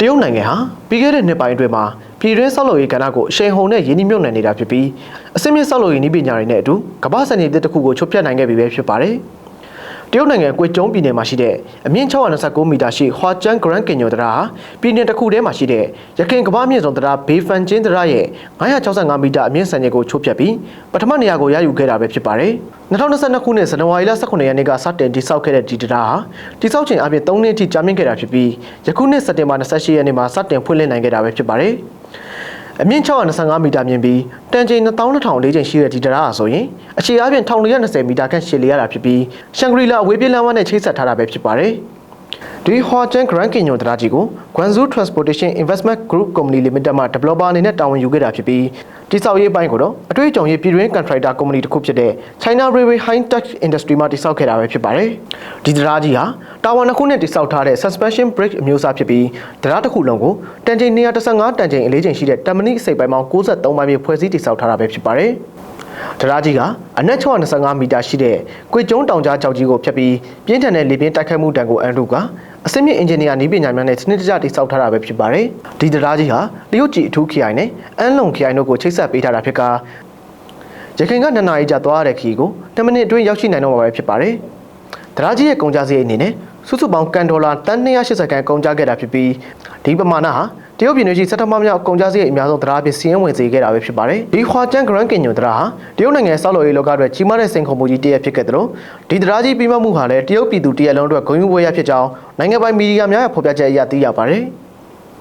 တရုတ်နိုင်ငံဟာပြီးခဲ့တဲ့နှစ်ပိုင်းအတွင်းမှာပြည်တွင်းဆောက်လုပ်ရေးကဏ္ဍကိုအရှိန်ဟုန်နဲ့ရင်းနှီးမြှုပ်နှံနေတာဖြစ်ပြီးအစိမ့်မြင့်ဆောက်လုပ်ရေးနည်းပညာတွေနဲ့အတူကမ္ဘာစံချိန်တစ်တစ်ခုကိုချုပ်ဖြတ်နိုင်ခဲ့ပြီပဲဖြစ်ပါတယ်။တ ရုတ်နိုင်ငံကွေကျုံပြည်နယ်မှာရှိတဲ့အမြင့်629မီတာရှိဟွာကျန်းဂရန်ကင်ညိုတရာဟာပြည်နယ်တစ်ခုထဲမှာရှိတဲ့ရခိုင်ကမ္ဘာအမြင့်ဆုံးတရာဘေးဖန်ကျင်းတရာရဲ့965မီတာအမြင့်စံချိန်ကိုချုပ်ဖြတ်ပြီးပထမနေရာကိုရယူခဲ့တာပဲဖြစ်ပါတယ်။2022ခုနှစ်ဇန်နဝါရီလ18ရက်နေ့ကစတင်တိစောက်ခဲ့တဲ့ဒီတရာဟာတိစောက်ချိန်အပြင်3နှစ်အထိကြာမြင့်ခဲ့တာဖြစ်ပြီးယခုနှစ်စက်တင်ဘာ28ရက်နေ့မှာစတင်ဖွင့်လှစ်နိုင်ခဲ့တာပဲဖြစ်ပါတယ်။ အမြင့်625မီတာမြင့်ပြီးတန်ချိန်2200လေးချိန်ရှိတဲ့ဒီတရာဟာဆိုရင်အခြေအပြင်1420မီတာခန့်ရှည်လျရတာဖြစ်ပြီးရှန်ဂရီလာအဝေးပြေးလမ်းမနဲ့ချိတ်ဆက်ထားတာပဲဖြစ်ပါတယ်။ဒီဟွာကျန်ဂရန်ကင်ညိုတရာကြီးကို Guangzhou Transportation Investment Group Company Limited မှ developer အနေနဲ့တာဝန်ယူခဲ့တာဖြစ်ပြီး တိစောက်ရေးပိုင်းကိုတော့အတွေ့အကြုံရေးပြည်တွင်း contractor company တစ်ခုဖြစ်တဲ့ China Railway High Tech Industry မှတိစောက်ခဲ့တာပဲဖြစ်ပါတယ်။ဒီတရာကြီးဟာတာဝန်တစ်ခုနဲ့တိစောက်ထားတဲ့ suspension brake အမျိုးအစားဖြစ်ပြီးတရာတစ်ခုလုံးကိုတန်ချိန်115တန်ချိန်အလေးချိန်ရှိတဲ့တမနိအစိပ်ပိုင်းပေါင်း63ပိုင်းဖြင့်ဖွဲ့စည်းတိစောက်ထားတာပဲဖြစ်ပါတယ်။ တရာကြီးကအနက်625မီတာရှိတဲ့ကွေကျုံတောင်ကြားကြောက်ကြီးကိုဖြတ်ပြီးပြင်းထန်တဲ့လေပြင်းတိုက်ခတ်မှုတံကိုအန်ရုကအစစ်မြင့်အင်ဂျင်နီယာနည်းပညာများနဲ့စနစ်တကျတိစောက်ထားတာပဲဖြစ်ပါတယ်။ဒီတရားကြီးဟာတရုတ်ကြီးအထူးခရိုင်နဲ့အန်လုံခရိုင်တို့ကိုချိတ်ဆက်ပေးထားတာဖြစ်ကာရခိုင်ကနှစ်နာရီကြာသွားရတဲ့ခီကို10မိနစ်အတွင်းရောက်ရှိနိုင်တော့မှာပဲဖြစ်ပါတယ်။တရားကြီးရဲ့ကုန်ကြစရိတ်အနေနဲ့စုစုပေါင်းကန်ဒေါ်လာတန်280ကန်ကုန်ကြခဲ့တာဖြစ်ပြီးဒီပမာဏဟာ တရုတ်ပြည်နယ်ကြီးစက်တမမြောက်ကုန်ကြစရိတ်အများဆုံးတရားဖြစ်စီးရင်ဝင်စေခဲ့တာပဲဖြစ်ပါတယ်။ဒီဟွာကျန်ဂရန်ကင်ညိုတရားဟာတရုတ်နိုင်ငံဆောက်လုပ်ရေးလောကအတွက်ကြီးမားတဲ့စိန်ခေါ်မှုကြီးတစ်ရပ်ဖြစ်ခဲ့တယ်လို့ဒီတရားကြီးပြီးမှမှုဟာလည်းတရုတ်ပြည်သူတရက်လုံးအတွက်ဂုဏ်ယူပွဲရဖြစ်ကြောင်းနိုင်ငံပိုင်မီဒီယာများရဲ့ဖော်ပြချက်အရသိရပါတယ်။